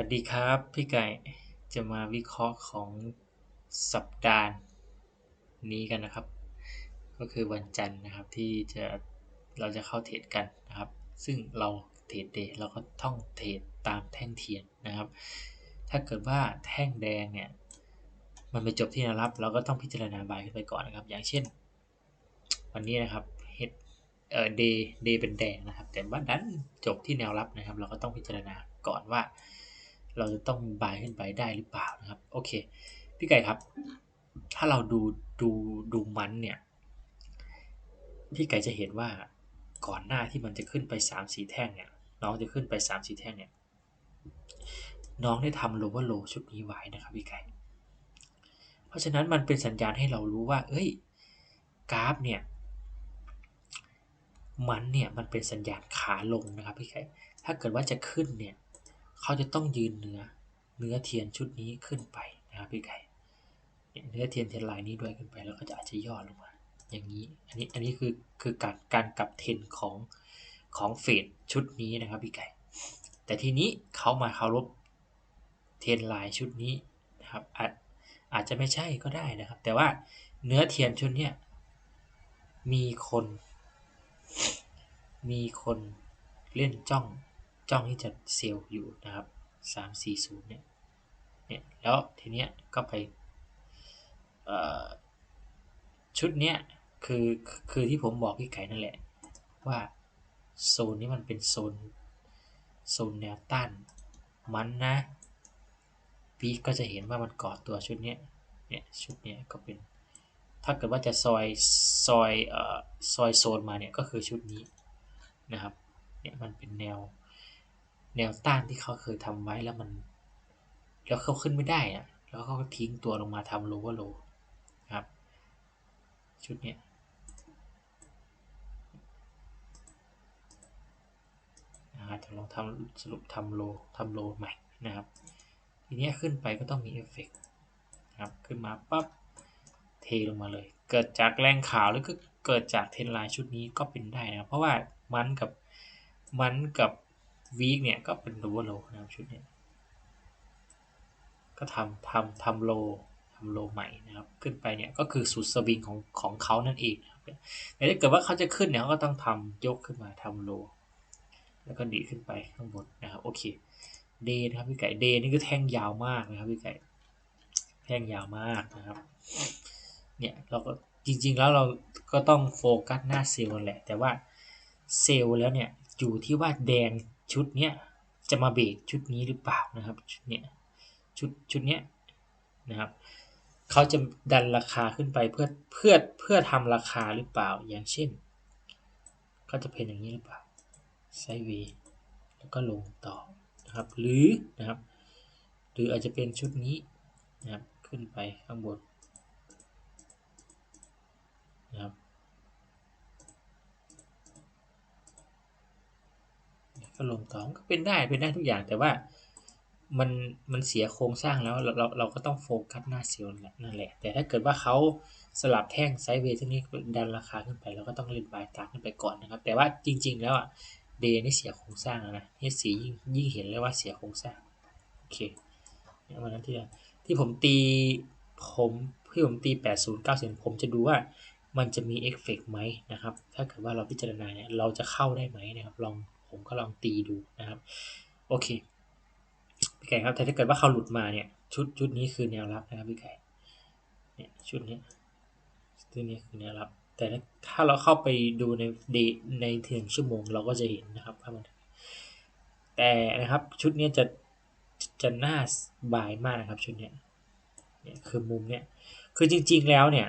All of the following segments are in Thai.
วัสดีครับพี่ไก่จะมาวิเคราะห์ของสัปดาห์นี้กันนะครับ ก็คือวันจันทร์นะครับที่จะเราจะเข้าเทรดกันนะครับ ซึ่งเราเทรดเดย์เราก็ต้องเทรดตามแท่งเทียนนะครับ ถ้าเกิดว่าแท่งแดงเนี่ยมันไปจบที่แนวรับเราก็ต้องพิจารณาบายขึ้นไปก่อนนะครับ อย่างเช่น วันนี้นะครับเฮดเอ่อเดย์เดย์เป็นแดงนะครับ แต่ว่าดันจบที่แนวรับนะครับ เราก็ต้องพิจารณาก่อนว่า เราจะต้องบายขึ้นไปได้หรือเปล่านะครับ โอเค พี่ไก่ครับ ถ้าเราดูดูดูมันเนี่ย พี่ไก่จะเห็นว่าก่อนหน้าที่มันจะขึ้นไป3ามสี่แท่งเนี่ย น้องจะขึ้นไป3ามสี่แท่งเนี่ย น้องได้ทำโลว่าโลชุดนี้ไว้นะครับพี่ไก่ เพราะฉะนั้นมันเป็นสัญญาณให้เรารู้ว่า เอ้ย กราฟเนี่ยมันเนี่ยมันเป็นสัญญาณขาลงนะครับพี่ไก่ ถ้าเกิดว่าจะขึ้นเนี่ย เขาจะต้องยืนเนื้อเนื้อเทียนชุดนี้ขึ้นไปนะครับพี่ไก่เนื้อเทียนเทียนลายนี้ด้วยขึ้นไป แล้วก็จะอาจจะย่อลงมา อย่างนี้ อันนี้อันนี้คือคือการการกลับเทนของของเฟดชุดนี้นะครับพี่ไก่ แต่ทีนี้เขามาเคารพเทียนลายชุดนี้นะครับอาจอาจจะไม่ใช่ก็ได้นะครับ แต่ว่าเนื้อเทียนชุดเนี้ยมีคน มีคนเล่นจ้อง จ้องที่จะเซลล์อยู่นะครับสามสี่ศูนย์เนี่ย เนี่ย แล้วทีเนี้ยก็ไปชุดเนี้ยคือคือที่ผมบอกพี่ไก่นั่นแหละ ว่าโซนนี้มันเป็นโซนโซนแนวต้านมันนะพีก็จะเห็นว่ามันก่อตัวชุดเนี้ยเนี่ยชุดเนี้ยก็เป็น ถ้าเกิดว่าจะซอยซอยเอ่อซอยโซนมาเนี่ยก็คือชุดนี้นะครับเนี่ยมันเป็นแนว แนวต้านที่เขาเคยทำไว้แล้วมัน แล้วเขาขึ้นไม่ได้อะแล้วเขาก็ทิ้งตัวลงมาทำโลว่าโลครับ ชุดเนี้ยนะครับจะลองทำสรุปทำโลทำโลใหม่นะครับ ทีนี้ขึ้นไปก็ต้องมีเอฟเฟกต์นะครับ ขึ้นมาปั๊บเทลงมาเลย เกิดจากแรงข่าวหรือก็เกิดจากเทนไลน์ชุดนี้ก็เป็นได้นะ เพราะว่ามันกับมันกับ วีคเนี่ยก็เป็นโลว์โลนะครับชุดนี้ก็ทำทำทำโลทำโลใหม่นะครับ ขึ้นไปเนี่ยก็คือสุดสวิงของของเขานั่นเองนะครับแต่ถ้าเกิดว่าเขาจะขึ้นเนี่ยเขาก็ต้องทำยกขึ้นมาทำโล แล้วก็ดีขึ้นไปข้างบนนะครับโอเคเดย์นะครับพี่ไก่เดย์นี่ก็แท่งยาวมากนะครับพี่ไก่แท่งยาวมากนะครับ เนี่ยเราก็จริงๆแล้วเราก็ต้องโฟกัสหน้าเซลล์แหละ แต่ว่าเซลล์แล้วเนี่ยอยู่ที่ว่าแดง ชุดเนี้ยจะมาเบรกชุดนี้หรือเปล่านะครับชุดเนี้ยชุดชุดเนี้ยนะครับเขาจะดันราคาขึ้นไปเพื่อเพื่อเพื่อทำราคาหรือเปล่าอย่างเช่นก็จะเป็นอย่างนี้หรือเปล่าไซเวย์แล้วก็ลงต่อนะครับหรือนะครับหรืออาจจะเป็นชุดนี้นะครับขึ้นไปข้างบนนะครับ ก็ลงต่อก็เป็นได้เป็นได้ทุกอย่างแต่ว่ามันมันเสียโครงสร้างแล้วเราเราเราก็ต้องโฟกัสหน้าเซลล์นั่นแหละ แต่ถ้าเกิดว่าเขาสลับแท่งไซด์เวย์ที่นี้ดันราคาขึ้นไปเราก็ต้องเล่นบายตามขึ้นไปก่อนนะครับ แต่ว่าจริง ๆ แล้วอะเดย์นี่เสียโครงสร้างนะเฮดสียิ่งยิ่งเห็นเลยว่าเสียโครงสร้างโอเควันนั้นที่ที่ผมตีผมที่ผมตี80 90ผมจะดูว่ามันจะมีเอฟเฟกไหมนะครับ ถ้าเกิดว่าเราพิจารณาเนี่ยเราจะเข้าได้ไหมนะครับลอง ผมก็ลองตีดูนะครับ โอเคพี่ไก่ครับแต่ถ้าเกิดว่าเขาหลุดมาเนี่ย ชุดชุดนี้คือแนวรับนะครับพี่ไก่เนี่ยชุดนี้ชุดนี้คือแนวรับ แต่ถ้าเราเข้าไปดูในเดในถึงชั่วโมงเราก็จะเห็นนะครับว่ามันแต่นะครับชุดนี้จะจะน่าบายมากนะครับชุดนี้เนี่ยคือมุมเนี่ยคือจริง ๆแล้วเนี่ย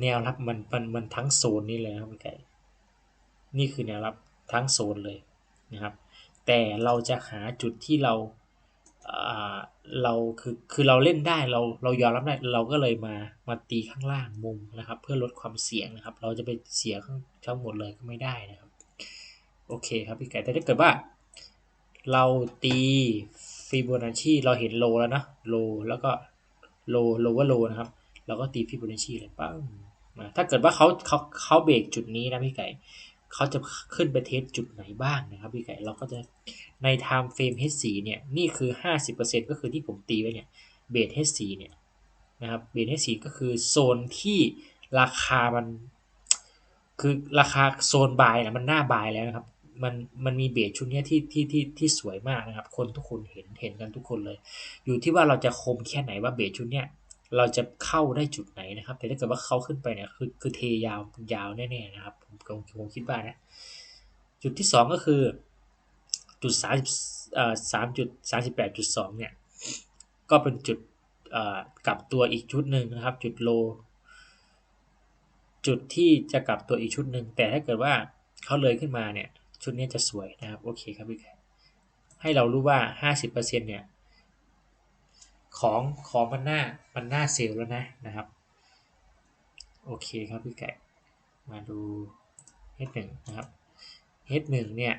แนวรับมันมันมันทั้งโซนนี้เลยนะครับพี่ไก่ นี่คือแนวรับทั้งโซนเลยนะครับแต่เราจะหาจุดที่เราเราคือคือเราเล่นได้เราเรายอมรับได้เราก็เลยมามาตีข้างล่างมุมนะครับ เพื่อลดความเสี่ยงนะครับ เราจะไปเสียข้างทั้งหมดเลยก็ไม่ได้นะครับโอเคครับพี่ไก่แต่ถ้าเกิดว่า เราตีฟิโบนัชชีเราเห็นโลแล้วนะโลแล้วก็โลโลว่าโลนะครับ เราก็ตีฟิโบนัชชีเลยปั้งถ้าเกิดว่าเขาเขาเขาเบรกจุดนี้นะพี่ไก่ เขาจะขึ้นไปเทสจุดไหนบ้างนะครับพี่ไก่เราก็จะใน time frame H4 เนี่ยนี่คือ 50%ก็คือที่ผมตีไว้เนี่ยเบส H4 เนี่ยนะครับเบส H4 ก็คือโซนที่ราคามันคือราคาโซนบายนะมันหน้าบายแล้วนะครับมันมันมีเบสชุดนี้ที่ที่ที่ที่สวยมากนะครับ คนทุกคนเห็นเห็นกันทุกคนเลย อยู่ที่ว่าเราจะคมแค่ไหนว่าเบสชุดเนี้ย เราจะเข้าได้จุดไหนนะครับ แต่ถ้าเกิดว่าเขาขึ้นไปเนี่ยคือคือเทยาวยาวแน่ๆนะครับผมผมผมคิดว่านะจุดที่สองก็คือจุดสามเอ่อสามจุดสามสิบแปดจุดสองเนี่ยก็เป็นจุดเอ่อกลับตัวอีกชุดหนึ่งนะครับ จุดโล จุดที่จะกลับตัวอีกชุดหนึ่งแต่ถ้าเกิดว่าเขาเลยขึ้นมาเนี่ยชุดนี้จะสวยนะครับโอเคครับพี่แขกให้เรารู้ว่าห้าสิบเปอร์เซ็นเนี่ย ของของมันหน้ามันหน้าเซลล์แล้วนะนะครับ โอเคครับพี่ไก่ มาดู H1 นะครับ H1 เนี่ย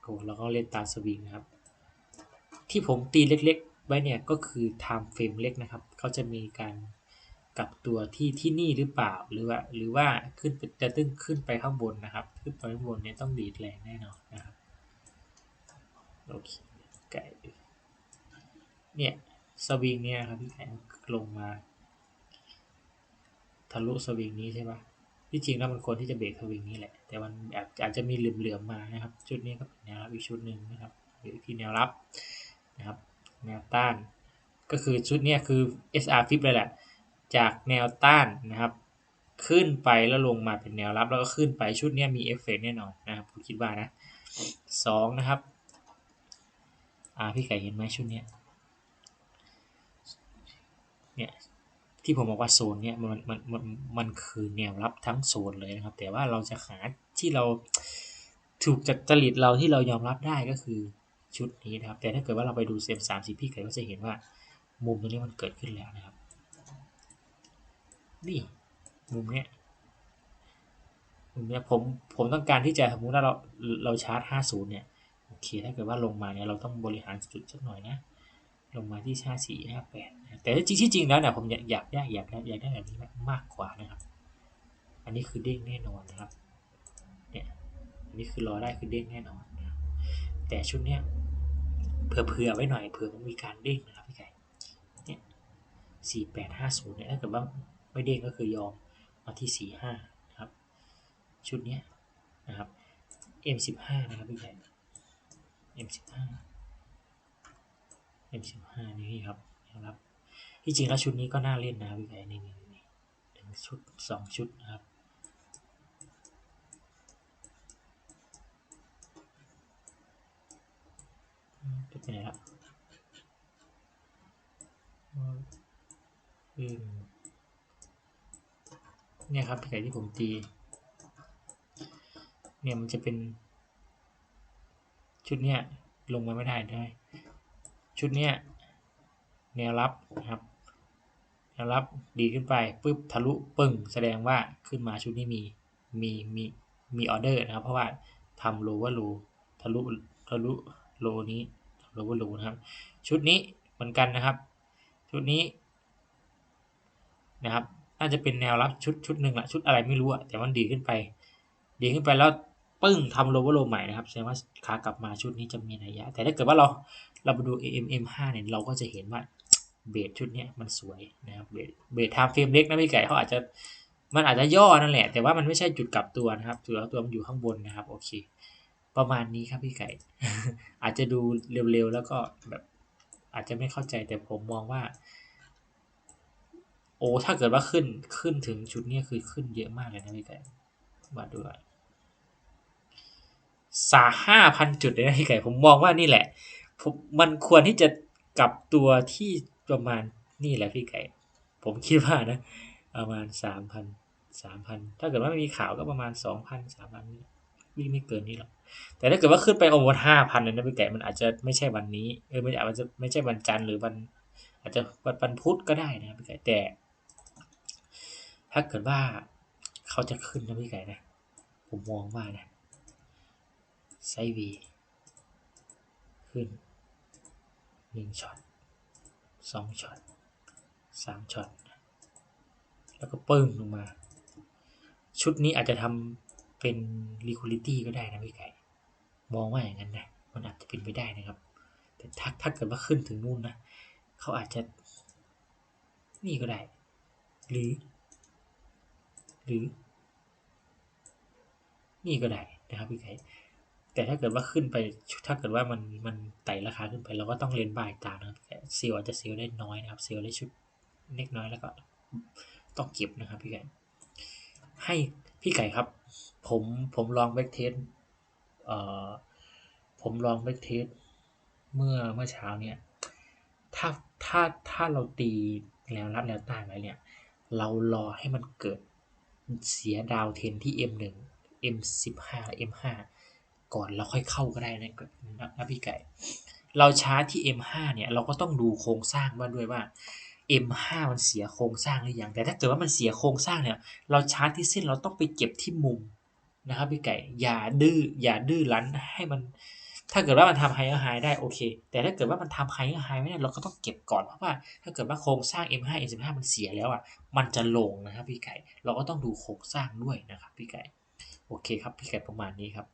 โอ้เราก็เล่นตามสวิงนะครับ ที่ผมตีเล็กๆ ไว้เนี่ยก็คือ time frame เล็กนะครับ เขาจะมีการกลับตัวที่ที่นี่หรือเปล่าหรือว่าหรือว่าขึ้นจะตึ้งขึ้นไปข้างบนนะครับ ขึ้นไปข้างบนเนี่ยต้องดีดแรงแน่นอนนะครับโอเคไก่เนี่ย สวิงเนี่ยครับพี่ไก่ลงมา ทะลุสวิงนี้ใช่ปะที่จริงแล้วมันควรที่จะเบรกสวิงนี้แหละ แต่มันอาจอาจจะมีเหลื่อมๆมานะครับ ชุดนี้ก็เป็นแนวรับอีกชุดหนึ่งนะครับหรือที่แนวรับนะครับ แนวต้าน ก็คือชุดนี้คือ SR flip เลยแหละ จากแนวต้านนะครับ ขึ้นไปแล้วลงมาเป็นแนวรับแล้วก็ขึ้นไปชุดนี้มีเอฟเฟกแน่นอนนะครับผมคิดว่านะสองนะครับ อ่าพี่ไก่เห็นไหมชุดนี้ เนี่ยที่ผมบอกว่าโซนเนี่ยมันมันมันมันคือแนวรับทั้งโซนเลยนะครับ แต่ว่าเราจะหาที่เราถูกจัดจริตเราที่เรายอมรับได้ก็คือชุดนี้นะครับ แต่ถ้าเกิดว่าเราไปดูเซมสามสิพี่ไก่ก็จะเห็นว่า มุมตรงนี้มันเกิดขึ้นแล้วนะครับ นี่มุมเนี้ยมุมเนี้ยผมผมต้องการที่จะสมมติว่าเราเราชาร์จห้าศูนย์เนี่ยโอเคถ้าเกิดว่าลงมาเนี่ยเราต้องบริหารจุดสักหน่อยนะ ลงมาที่ห้าสี่ห้าแปด แต่ที่จริงแล้วเนี่ยผมอยากอยากได้อยากได้อยากได้แบบนี้มากกว่านะครับ อันนี้คือเด้งแน่นอนนะครับเนี่ยอันนี้คือรอได้คือเด้งแน่นอน แต่ชุดเนี้ยเผื่อเผื่อไว้หน่อยเผื่อมันมีการเด้งนะครับพี่ไก่เนี่ยสี่แปดห้าศูนย์เนี่ยถ้าเกิดว่าไม่เด้งก็คือยอมมาที่สี่ห้านะครับ ชุดเนี้ยนะครับ M15 นะครับพี่ไก่ M15 M15 นี่ครับนะครับ ที่จริงแล้วชุดนี้ก็น่าเล่นนะพี่ไก่นี่นี่นี่ถึงชุดสองชุดนะครับจะไปไหนละอืมเนี่ยครับพี่ไก่ที่ผมตี เนี่ยมันจะเป็น ชุดเนี้ยลงมาไม่ได้ด้วยชุดเนี้ย แนวรับนะครับแนวรับดีขึ้นไปปุ๊บทะลุปึ้งแสดงว่าขึ้นมาชุดนี้มีมีมีมีออเดอร์นะครับ เพราะว่าทำโลว่าโลทะลุทะลุโลนี้โลว่าโลนะครับ ชุดนี้เหมือนกันนะครับ ชุดนี้นะครับน่าจะเป็นแนวรับชุดชุดหนึ่งละชุดอะไรไม่รู้อะแต่มันดีขึ้นไป ดีขึ้นไปแล้วปึ้งทำโลว่าโลใหม่นะครับแสดงว่าขากลับมาชุดนี้จะมีนัยยะ แต่ถ้าเกิดว่าเราเราไปดู AMM5 เนี่ยเราก็จะเห็นว่า เบสชุดนี้มันสวยนะครับเบสเบสไทม์เฟรมเล็กนะพี่ไก่เขาอาจจะมันอาจจะย่อนั่นแหละ แต่ว่ามันไม่ใช่จุดกลับตัวนะครับจุดกลับตัวมันอยู่ข้างบนนะครับโอเค ประมาณนี้ครับพี่ไก่ อาจจะดูเร็วๆแล้วก็แบบอาจจะไม่เข้าใจแต่ผมมองว่า โอ้ถ้าเกิดว่าขึ้นขึ้นถึงชุดนี้คือขึ้นเยอะมากเลยนะพี่ไก่มาดูสาห้าพันจุดเลยนะพี่ไก่ผมมองว่านี่แหละผมมันควรที่จะกลับตัวที่ ประมาณนี่แหละพี่ไก่ ผมคิดว่านะ ประมาณสามพันสามพันถ้าเกิดว่าไม่มีข่าวก็ประมาณสองพันสามพันวิ่งไม่เกินนี้หรอกแต่ถ้าเกิดว่าขึ้นไปโอเวอร์ห้าพันเลยนะพี่ไก่มันอาจจะไม่ใช่วันนี้เออไม่อาจจะไม่ใช่วันจันทร์หรือวัน อาจจะวันวันพุธก็ได้นะพี่ไก่แต่ ถ้าเกิดว่าเขาจะขึ้นนะพี่ไก่นะผมมองว่านะไซวีขึ้นหนึ่งช็อต สองช็อตสามช็อตแล้วก็ปึ้งลงมา ชุดนี้อาจจะทำเป็น liquidity ก็ได้นะพี่ไก่ มองว่าอย่างนั้นนะ มันอาจจะเป็นไปได้นะครับ แต่ถ้าถ้าเกิดว่าขึ้นถึงนู่นนะ เขาอาจจะนี่ก็ได้ หรือ หรือ นี่ก็ได้นะครับพี่ไก่ แต่ถ้าเกิดว่าขึ้นไปถ้าเกิดว่ามันมันไต่ราคาขึ้นไปเราก็ต้องเล่นบายตามนะครับเซลอาจจะเซลได้น้อยนะครับเซลได้ชุดเล็กน้อยแล้วก็ต้องเก็บนะครับพี่ไก่ให้พี่ไก่ครับ ผมผมลองแบ็กเทสเอ่อผมลองแบ็กเทสเมื่อเมื่อเช้าเนี่ยถ้าถ้าถ้าเราตีแล้วรับแล้วต้านไว้เนี่ย เรารอให้มันเกิดเสียดาวเทนที่ M1 M15 M5 ก่อนเราค่อยเข้าก็ได้นะนะพี่ไก่ เราชาร์จที่ M5 เนี่ยเราก็ต้องดูโครงสร้างว่าด้วยว่า M5 มันเสียโครงสร้างหรือยังแต่ถ้าเกิดว่ามันเสียโครงสร้างเนี่ย เราชาร์จที่เส้นเราต้องไปเก็บที่มุมนะครับพี่ไก่ อย่าดื้ออย่าดื้อรั้นให้มัน ถ้าเกิดว่ามันทำไฮเออร์ไฮได้โอเค แต่ถ้าเกิดว่ามันทำไฮเออร์ไฮไม่ได้เราก็ต้องเก็บก่อนเพราะว่า ถ้าเกิดว่าโครงสร้าง M5 M15 มันเสียแล้วอะมันจะลงนะครับพี่ไก่ เราก็ต้องดูโครงสร้างด้วยนะครับพี่ไก่ โอเคครับพี่ไก่ประมาณนี้ครับ